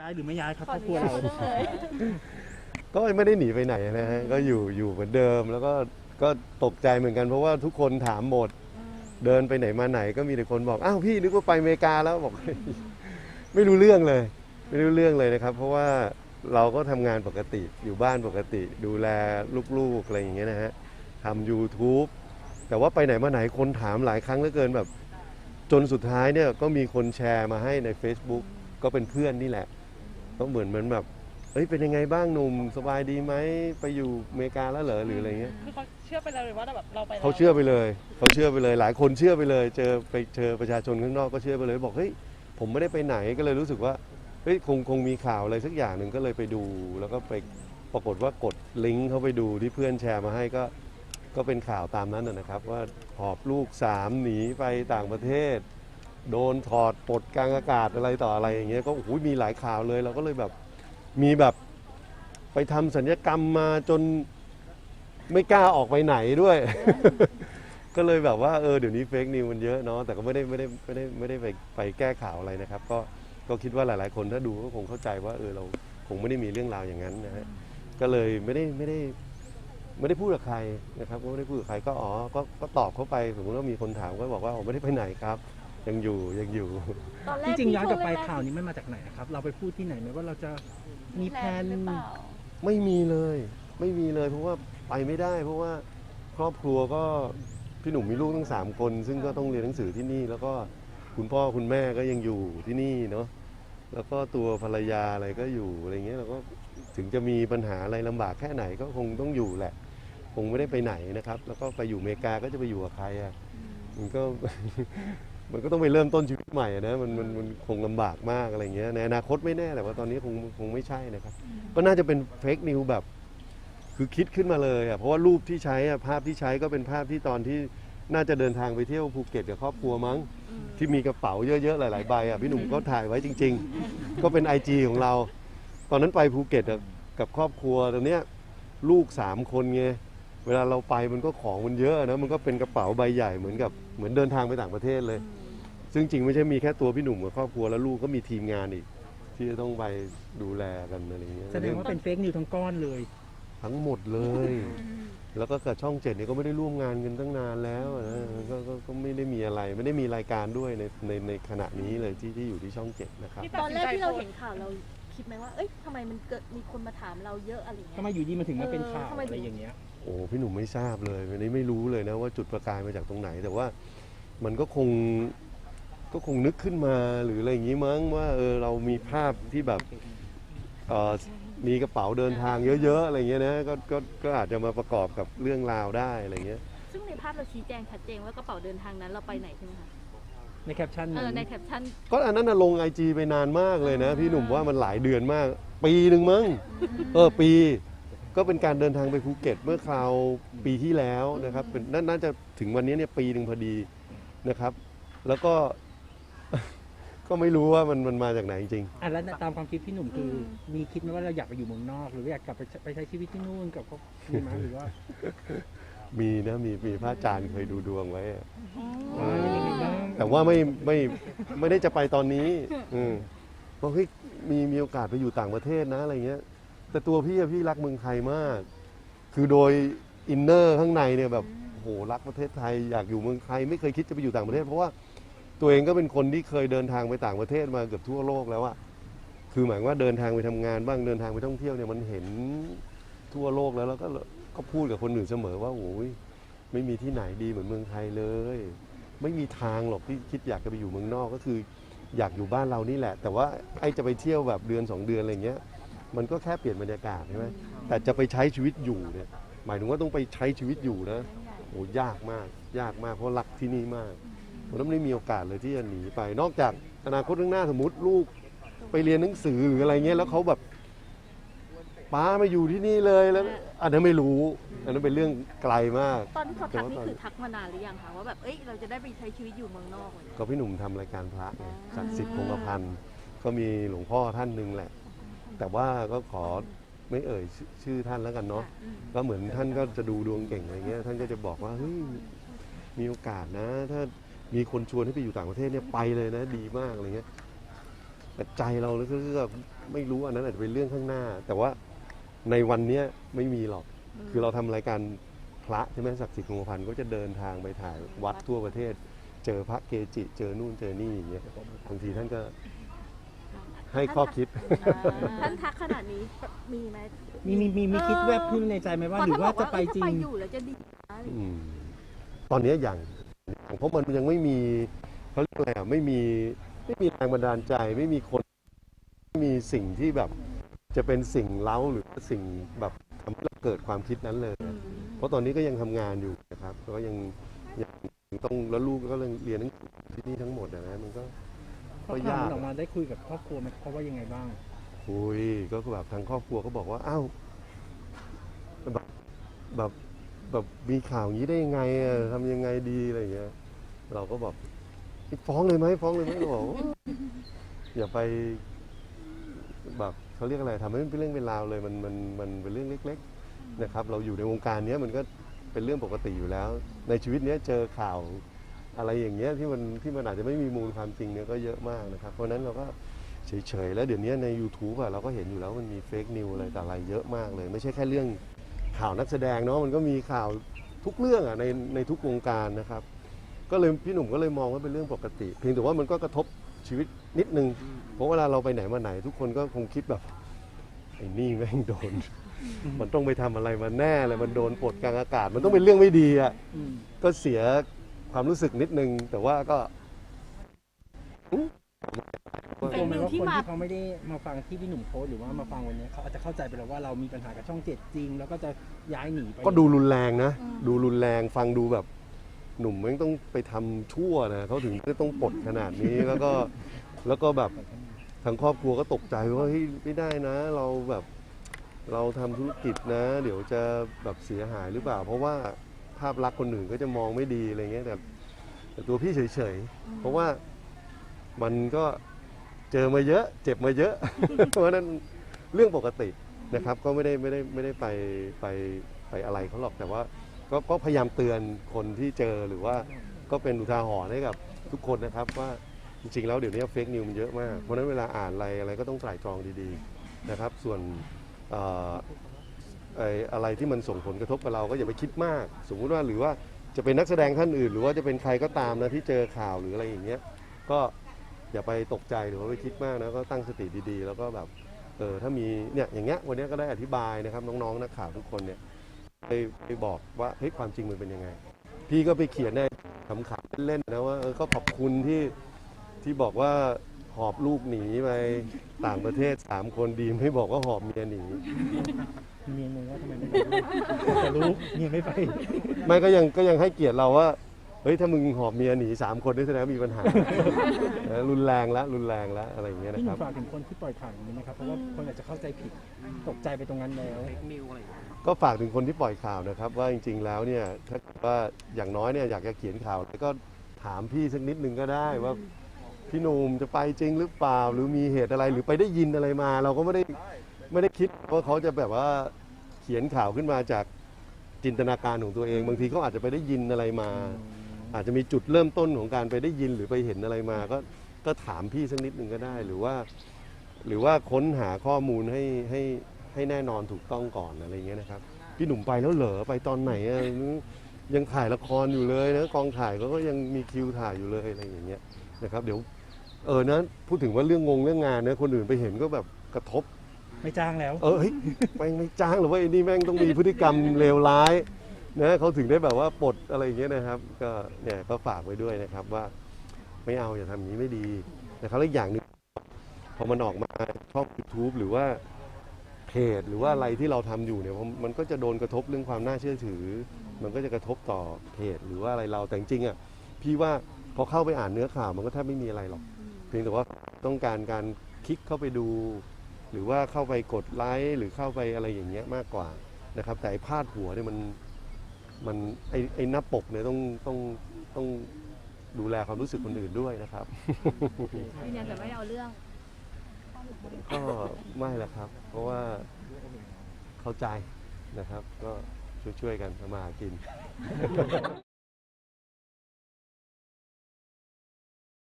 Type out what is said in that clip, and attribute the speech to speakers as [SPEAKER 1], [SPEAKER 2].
[SPEAKER 1] ย้ายหรือไม่ย้ายครับ
[SPEAKER 2] ข
[SPEAKER 1] ค
[SPEAKER 2] อ
[SPEAKER 1] รอบ
[SPEAKER 2] อ
[SPEAKER 1] ครั
[SPEAKER 2] นุ
[SPEAKER 1] ว
[SPEAKER 2] ญาต
[SPEAKER 1] เรา
[SPEAKER 2] เรื่องเลย
[SPEAKER 3] ก็ไม่ได้หนีไปไหนนะฮะก็อยู่อยู่เหมือนเดิมแล้วก็ก็ตกใจเหมือนกันเพราะว่าทุกคนถามหมด เดินไปไหนมาไหนก็มีแต่คนบอกอ้าวพี่นึกว่าไปอเมริกาแล้วบอกไม่รู้เรื่องเลย ไม่รู้เรื่องเลยนะครับ เพราะว่าเราก็ทำงานปกติอยู่บ้านปกติ ดูแลลูกๆอะไรอย่างเงี้ยนะฮะทำ YouTube แต่ว่าไปไหนมาไหนคนถามหลายครั้งเหลือเกินแบบ จนสุดท้ายเนี่ยก็มีคนแชร์มาให้ใน Facebook ก็เป็นเพื่อนนี่แหละ ก็เหมือนเหมือนแบบเอ้ยเป็นยังไงบ้างหนุ่มสบายดีไหมไปอยู่อเมริกาแล้วเหรอหรืออะไรเงี้ย
[SPEAKER 2] คือเขาเชื่อไปแล้วหรือว่าแบบเราไปแล้ว
[SPEAKER 3] เขาเชื่อไปเลยเขาเชื่อไปเลย หลายคนเชื่อไปเลย เจอไปเจอประชาชนข้างนอกก็เชื่อไปเลย บอกเฮ้ยผมไม่ได้ไปไหนก็เลยรู้สึกว่าเฮ้ยคงคงมีข่าวอะไรสักอย่างหนึ่งก็เลยไปดู แล้วก็ไปปรากฏว่ากดลิงก์เข้าไปดูที่เพื่อนแชร์มาให้ก็ก็เป็นข่าวตามนั้นนะนะครับ ว่าหอบลูกสามหนีไปต่างประเทศ โดนถอดปลดกลางอากาศอะไรต่ออะไรอย่างเงี้ยก็โอ้โหมีหลายข่าวเลย เราก็เลยแบบมีแบบไปทำสัญญกรรมมาจนไม่กล้าออกไปไหนด้วย ก็เลยแบบว่าเออเดี๋ยวนี้เฟกนิวมันเยอะเนาะแต่ก็ไม่ได้ไม่ได้ไม่ได้ไม่ได้ไปไปแก้ข่าวอะไรนะครับ ก็ก็คิดว่าหลาย ๆ คนถ้าดูก็คงเข้าใจว่าเออเราคงไม่ได้มีเรื่องราวอย่างนั้นนะฮะก็เลยไม่ได้ไม่ได้ไม่ได้พูดกับใครนะครับก็ไม่ได้พูดกับใครก็อ๋อก็ก็ตอบเข้าไปสมมติว่ามีคนถามก็บอกว่าผมไม่ได้ไปไหนครับ ยังอยู่ยังอยู่
[SPEAKER 2] ตอนแร
[SPEAKER 1] จ
[SPEAKER 2] ก
[SPEAKER 1] ริงๆย้อนกลับไป
[SPEAKER 2] ที่ช่วงแร
[SPEAKER 1] ข่าวนี้มันมาจากไหนครับ เราไปพูดที่ไหนไหมว่าเราจะมีแพลน
[SPEAKER 2] หรือเปล่า
[SPEAKER 3] ไม่มีเลย ไม่มีเลยเพราะว่าไปไม่ได้ เพราะว่าครอบครัวก็พี่หนุ่มมีลูกทั้งสามคน ซึ่งก็ต้องเรียนหนังสือที่นี่ แล้วก็คุณพ่อคุณแม่ก็ยังอยู่ที่นี่เนาะแล้วก็ตัวภรรยาอะไรก็อยู่อะไรเงี้ยเราก็ถึงจะมีปัญหาอะไรลำบากแค่ไหนก็คงต้องอยู่แหละ คงไม่ได้ไปไหนนะครับ แล้วก็ไปอยู่อเมริกาก็จะไปอยู่กับใครอะมันก็ มันก็ต้องไปเริ่มต้นชีวิตใหม่นะมันมันมันคงลำบากมากอะไรเงี้ยในอนาคตไม่แน่แต่ว่าตอนนี้คงคงไม่ใช่นะครับ ก็น่าจะเป็นเฟกนิวแบบ คือคิดขึ้นมาเลยอะเพราะว่ารูปที่ใช้อะภาพที่ใช้ก็เป็นภาพที่ตอนที่น่าจะเดินทางไปเที่ยวภูเก็ตกับครอบครัวมั้ง ที่มีกระเป๋าเยอะๆหลายๆใบอะพี่หนุ่มก็ถ่ายไว้จริง ๆ ก็เป็น IG ของเรา ตอนนั้นไปภูเก็ตอะกับครอบครัวตอนเนี้ยลูกสามคนไงเวลาเราไปมันก็ของมันเยอะนะมันก็เป็นกระเป๋าใบใหญ่เหมือนกับเหมือนเดินทางไปต่างประเทศเลย ซึ่งจริงไม่ใช่มีแค่ตัวพี่หนุ่มกับครอบครัวแล้วลูกก็มีทีมงานอีก ที่จะต้องไปดูแลกันอะไรอย่างเงี้ย
[SPEAKER 1] แสดงว่าเป็นเฟกนิวทั้งก้อนเลย
[SPEAKER 3] ทั้งหมดเลย แล้วก็กับช่องเจ็ดเนี่ยก็ไม่ได้ร่วมงานกันตั้งนานแล้วนะก็ก็ก็ไม่ได้มีอะไรไม่ได้มีรายการด้วยในในในขณะนี้เลยที่ที่อยู่ที่ช่องเจ็ดนะครับ
[SPEAKER 2] ตอนแรกที่เราเห็นข่าวเราคิดไหมว่า เอ้ยทำไมมันเกิดมีคนมาถามเราเยอะอะไรเงี้ย
[SPEAKER 1] ทำไมอยู่ดีมันถึงมาเป็น
[SPEAKER 2] เออ
[SPEAKER 1] ข่าว
[SPEAKER 2] ทำไมถึง
[SPEAKER 1] อะไรอย่างเงี้ย
[SPEAKER 3] โอ้พี่หนุ่มไม่ทราบเลยวันนี้ไม่รู้เลยนะว่าจุดประกายมาจากตรงไหน แต่ว่ามันก็คง ก็คงนึกขึ้นมาหรืออะไรอย่างงี้มั้งว่าเออเรามีภาพที่แบบเออมีกระเป๋าเดินทางเยอะๆอะไรเงี้ยนะก็ก็ก็อาจจะมาประกอบกับเรื่องราวได้อะไรเงี้ย
[SPEAKER 2] ซึ่งในภาพเราชี้แจงชัดเจนว่ากระเป๋าเดินทางนั้นเราไปไหนใช่ไหมคะ
[SPEAKER 1] ในแคปชั่น
[SPEAKER 2] เอ
[SPEAKER 1] นั้
[SPEAKER 2] อนในแคปชั่น
[SPEAKER 3] ก็อันนั้นน่ะลงไอจีไปนานมากเลยนะ พี่หนุ่มว่ามันหลายเดือนมาก ปีหนึ่งมั้งเออปี ก็เป็นการเดินทางไปภูเก็ตเมื่อคราวปีที่แล้วนะครับเป็นนาน่าจะถึงวันนี้เนี่ยปีหนึ่งพอดีนะครับ แล้วก็ ก็ไม่รู้ว่ามันมันมาจากไหนจริง
[SPEAKER 1] อะแล้วตามความคิดพี่หนุ่มคือมีคิดไหมว่าเราอยากไปอยู่เมืองนอก หรือว่าอยากกลับไปไปใช้ชีวิตที่นู่นกับครอบครัวมั้ยหรือว่า
[SPEAKER 3] มีนะมีมีพระอาจารย์เคยดูดวงไว้อะ
[SPEAKER 1] เออยังไงบ้าง
[SPEAKER 3] แต่ว่าไม่ไม่ไม่ได้จะไปตอนนี้อืมบอกเฮ้ยมีมีโอกาสไปอยู่ต่างประเทศนะอะไรเงี้ย แต่ตัวพี่อะพี่รักเมืองไทยมาก คือโดยอินเนอร์ข้างในเนี่ยแบบโอ้โหรักประเทศไทยอยากอยู่เมืองไทย ไม่เคยคิดจะไปอยู่ต่างประเทศ เพราะว่า ตัวเองก็เป็นคนที่เคยเดินทางไปต่างประเทศมาเกือบทั่วโลกแล้วอะคือหมายว่าเดินทางไปทำงานบ้างเดินทางไปท่องเที่ยวเนี่ยมันเห็นทั่วโลกแล้วแล้วก็ก็พูดกับคนอื่นเสมอว่าโอ้ยไม่มีที่ไหนดีเหมือนเมืองไทยเลย ไม่มีทางหรอกที่คิดอยากจะไปอยู่เมืองนอกก็คืออยากอยู่บ้านเรานี่แหละ แต่ว่าไอ้จะไปเที่ยวแบบเดือนสองเดือนอะไรเงี้ยมันก็แค่เปลี่ยนบรรยากาศใช่ไหมแต่จะไปใช้ชีวิตอยู่เนี่ยหมายถึงว่าต้องไปใช้ชีวิตอยู่นะโอ้ยากมาก ยากมากเพราะรักที่นี่มาก ผมไม่ได้มีโอกาสเลยที่จะหนีไป นอกจากอนาคตข้างหน้าสมมติลูกไปเรียนหนังสือหรืออะไรเงี้ยแล้วเขาแบบป้ามาอยู่ที่นี่เลยแล้ว อันนั้นไม่รู้ อันนั้นเป็นเรื่องไกลมาก
[SPEAKER 2] ตอนที่เขาทักนี่คือทักมานานหรือยังคะว่าแบบเอ้ยเราจะได้ไปใช้ชีวิตอยู่เมืองนอกเลย
[SPEAKER 3] ก็พี่หนุ่มทำรายการพระไงศักดิ์สิทธิ์คงกระพันธ์ก็มีหลวงพ่อท่านหนึ่งแหละ แต่ว่าก็ขอไม่เอ่ยชื่อชื่อท่านแล้วกันเนาะก็เหมือนท่านก็จะดูดวงเก่งอะไรเงี้ยท่านก็จะบอกว่าเฮ้ยมีโอกาสนะ ถ้า มีคนชวนให้ไปอยู่ต่างประเทศเนี่ยไปเลยนะดีมากอะไรเงี้ยแต่ใจเราลึกๆไม่รู้อันนั้นอาจจะเป็นเรื่องข้างหน้า แต่ว่าในวันเนี้ยไม่มีหรอก คือเราทำรายการพระใช่ไหมศักดิ์สิทธิ์คงกระพันก็จะเดินทางไปถ่ายวัดทั่วประเทศ เจอพระเกจิ เจอนู่นเจอนี่อย่างเงี้ยบางทีท่านก็ให้ข้อคิด
[SPEAKER 2] ท่านทักขนาดนี้มีไหม
[SPEAKER 1] มีมีมีมีคิดแวบขึ้นในใจไหมว่า
[SPEAKER 2] เพ
[SPEAKER 1] หรือว่า
[SPEAKER 2] ท่นบก
[SPEAKER 1] จะไปจริ
[SPEAKER 2] ถ้
[SPEAKER 1] ง
[SPEAKER 2] ไปอยู่แล้วจะดีนะ
[SPEAKER 3] อืมตอนนี้อย่างอย่าง เพราะมันยังไม่มีเขาเรียกอะไรอะไม่มีไม่มีแรงบันดาลใจไม่มีคนไม่มีสิ่งที่แบบจะเป็นสิ่งเล้าหรือว่าสิ่งแบบทำให้เราเกิดความคิดนั้นเลย
[SPEAKER 2] อืม
[SPEAKER 3] เพราะตอนนี้ก็ยังทำงานอยู่นะครับก็ยังยังต้องแล้วลูกก็เรียนหนังสือที่นี่ทั้งหมดอะนะมันก็
[SPEAKER 1] พอ
[SPEAKER 3] ก็
[SPEAKER 1] ข่าวยา
[SPEAKER 3] ก
[SPEAKER 1] มันออกมาได้คุยกับครอบครัวไหมเขาว่ายังไงบ้าง
[SPEAKER 3] คุยก็คือแบบทางครอบครัวก็บอกว่าอ้าวแบบแบบ แบบมีข่าวอย่างนี้ได้ยังไงอะทำยังไงดีอะไรอย่างเงี้ย เราก็บอกฟ้องเลยไหมฟ้องเลยไหมเราบอกอย่าไปแบบเขาเรียกอะไรทำให้มันเป็นเรื่องเป็นราวเลยมันมันมันเป็นเรื่องเล็ก ๆนะครับ เราอยู่ในวงการเนี้ยมันก็เป็นเรื่องปกติอยู่แล้ว ในชีวิตเนี้ยเจอข่าวอะไรอย่างเงี้ยที่มันที่มันอาจจะไม่มีมูลความจริงเนี่ยก็เยอะมากนะครับ เพราะฉะนั้นเราก็เฉยๆแล้วเดี๋ยวนี้ใน YouTube อะเราก็เห็นอยู่แล้วมันมีเฟกนิวอะไรแต่อะไรเยอะมากเลย ไม่ใช่แค่เรื่อง ข่าวนักแสดงเนาะมันก็มีข่าวทุกเรื่องอะในในทุกวงการนะครับ ก็เลยพี่หนุ่มก็เลยมองว่าเป็นเรื่องปกติ เพียงแต่ว่ามันก็กระทบชีวิตนิดนึงเพราะเวลาเราไปไหนมาไหน ทุกคนก็คงคิดแบบไอ้นี่แม่งโดน มันต้องไปทำอะไรมาแน่เลยมันโดนปลดกลางอากาศ มันต้องเป็นเรื่องไม่ดีอะ
[SPEAKER 1] อืม
[SPEAKER 3] ก็เสียความรู้สึกนิดนึง แต่ว่าก็
[SPEAKER 1] กลัวไหมว่าคนที่เขาไม่ได้มาฟังที่พี่หนุ่มโพสต์หรือว่ามาฟังวันนี้เขาอาจจะเข้าใจไปแล้วว่าเรามีปัญหากับช่องเจ็ดจริง แล้วก็จะย้ายหนีไป
[SPEAKER 3] ก็ดูรุนแรงนะดูรุนแรงฟังดูแบบ หนุ่มแม่งต้องไปทำชั่วนะเขาถึงจะต้องปลดขนาดนี้ แล้วก็แล้วก็แบบทางครอบครัวก็ตกใจว่าเฮ้ยไม่ได้นะ เราแบบเราทำธุรกิจนะ เดี๋ยวจะแบบเสียหายหรือเปล่า เพราะว่าภาพลักษณ์คนอื่นก็จะมองไม่ดีอะไรเงี้ยแต่แต่ตัวพี่เฉยๆ เพราะว่ามันก็ เจอมาเยอะ เจ็บมาเยอะ เพราะฉะนั้นเรื่องปกตินะครับ ก็ไม่ได้ไม่ได้ไม่ได้ไปไปไปอะไรเขาหรอกแต่ว่าก็ก็พยายามเตือนคนที่เจอหรือว่าก็เป็นอุทาหรณ์ให้กับทุกคนนะครับว่าจริงๆแล้วเดี๋ยวนี้เฟกนิวมันเยอะมาก เพราะฉะนั้นเวลาอ่านอะไรอะไรก็ต้องไตร่ตรองดีๆนะครับ ส่วนเอ่อไอ้อะไรที่มันส่งผลกระทบกับเราก็อย่าไปคิดมาก สมมุติว่าหรือว่าจะเป็นนักแสดงท่านอื่น หรือว่าจะเป็นใครก็ตามนะที่เจอข่าวหรืออะไรอย่างเงี้ยก็ อย่าไปตกใจหรือว่าไปคิดมากนะก็ตั้งสติดีๆ แล้วก็แบบเออถ้ามีเนี่ยอย่างเงี้ยวันเนี้ยก็ได้อธิบายนะครับน้องๆนักข่าวทุกคนเนี่ยไปไปบอกว่าเฮ้ยความจริงมันเป็นยังไง พี่ก็ไปเขียนในขำๆเล่นๆนะว่าเออก็ขอบคุณที่ที่บอกว่าหอบลูกหนีไปต่างประเทศสามคนดีไม่บอกว่าหอบเมียหนี
[SPEAKER 1] เมียงงว่าทำไมไม่ไปแต่รู้เมียไม่ไป
[SPEAKER 3] ไม่ก็ยังก็ยังให้เกียรติเราว่า เฮ้ยถ้ามึงหอบเมียหนีสามคนนี่แสดงว่ามีปัญหาเออรุนแรงแล้วรุนแรงแล้วอะไรอย่างเงี้ย
[SPEAKER 1] พี่
[SPEAKER 3] นะ
[SPEAKER 1] ห
[SPEAKER 3] ค
[SPEAKER 1] นุ่
[SPEAKER 3] รับ
[SPEAKER 1] มฝากถึงคนที่ปล่อยข่าวอย่างนี้นะครับ เพราะว่าคนอาจจะเข้าใจผิด ตกใจไปตรงนั้นแล้ว
[SPEAKER 3] ก็ฝากถึงคนที่ปล่อยข่าวนะครับ ว่าจริง ๆ แล้วเนี่ยถ้าเกิดว่าอย่างน้อยเนี่ยอยากจะเขียนข่าวแล้วก็ถามพี่สักนิดนึงก็ได้ว่าพี่หนุ่มจะไปจริงหรือเปล่า หรือมีเหตุอะไรหรือไปได้ยินอะไรมา เราก็ไม่ได้ไม่ได้คิดว่าเขาจะแบบว่าเขียนข่าวขึ้นมาจากจินตนาการของตัวเอง บางทีเขาอาจจะไปได้ยินอะไรมา อาจจะมีจุดเริ่มต้นของการไปได้ยินหรือไปเห็นอะไรมา ก็ก็ถามพี่สักนิดหนึ่งก็ได้ หรือว่า หรือว่าค้นหาข้อมูลให้ให้ให้แน่นอนถูกต้องก่อนอะไรเงี้ยนะครับ พี่หนุ่มไปแล้วเหรอไปตอนไหนอะยังถ่ายละครอยู่เลยนะกองถ่ายเขาก็ยังมีคิวถ่ายอยู่เลยอะไรอย่างเงี้ยนะครับ เดี๋ยวเออนะพูดถึงว่าเรื่องงงเรื่องงานเนี่ยคนอื่นไปเห็นก็แบบกระทบ
[SPEAKER 1] ไม่จ้างแล้ว
[SPEAKER 3] เออเฮ้ยแม่งไม่จ้างหรือว่าไอ้นี่แม่งต้องมีพฤติกรรมเลวร้าย นะเขาถึงได้แบบว่าปลดอะไรอย่างเงี้ยนะครับ ก็เนี่ยก็ฝากไว้ด้วยนะครับว่าไม่เอาอย่าทำอย่างนี้ไม่ดีนะครับแล้วอีกอย่างหนึงพอมันออกมาช่อง YouTube หรือว่าเพจหรือว่าอะไรที่เราทำอยู่เนี่ยมันก็จะโดนกระทบเรื่องความน่าเชื่อถือ มันก็จะกระทบต่อเพจหรือว่าอะไรเราแต่จริงๆอะพี่ว่าพอเข้าไปอ่านเนื้อข่าวมันก็แทบไม่มีอะไรหรอก เพียงแต่ว่าต้องการการคลิกเข้าไปดู หรือว่าเข้าไปกดไลค์หรือเข้าไปอะไรอย่างเงี้ยมากกว่านะครับ แต่ไอ้พาดหัวเนี่ยมัน มันไอ้ไอ้หน้าปกเนี่ยต้องต้องต้องดูแลความรู้สึกคนอื่นด้วยนะครับ
[SPEAKER 2] ยืนยันแต่ไม่เอาเรื่อง
[SPEAKER 3] ก็ไม่ละครับ เพราะว่าเข้าใจนะครับ ก็ช่วยๆกันทำมาหากิน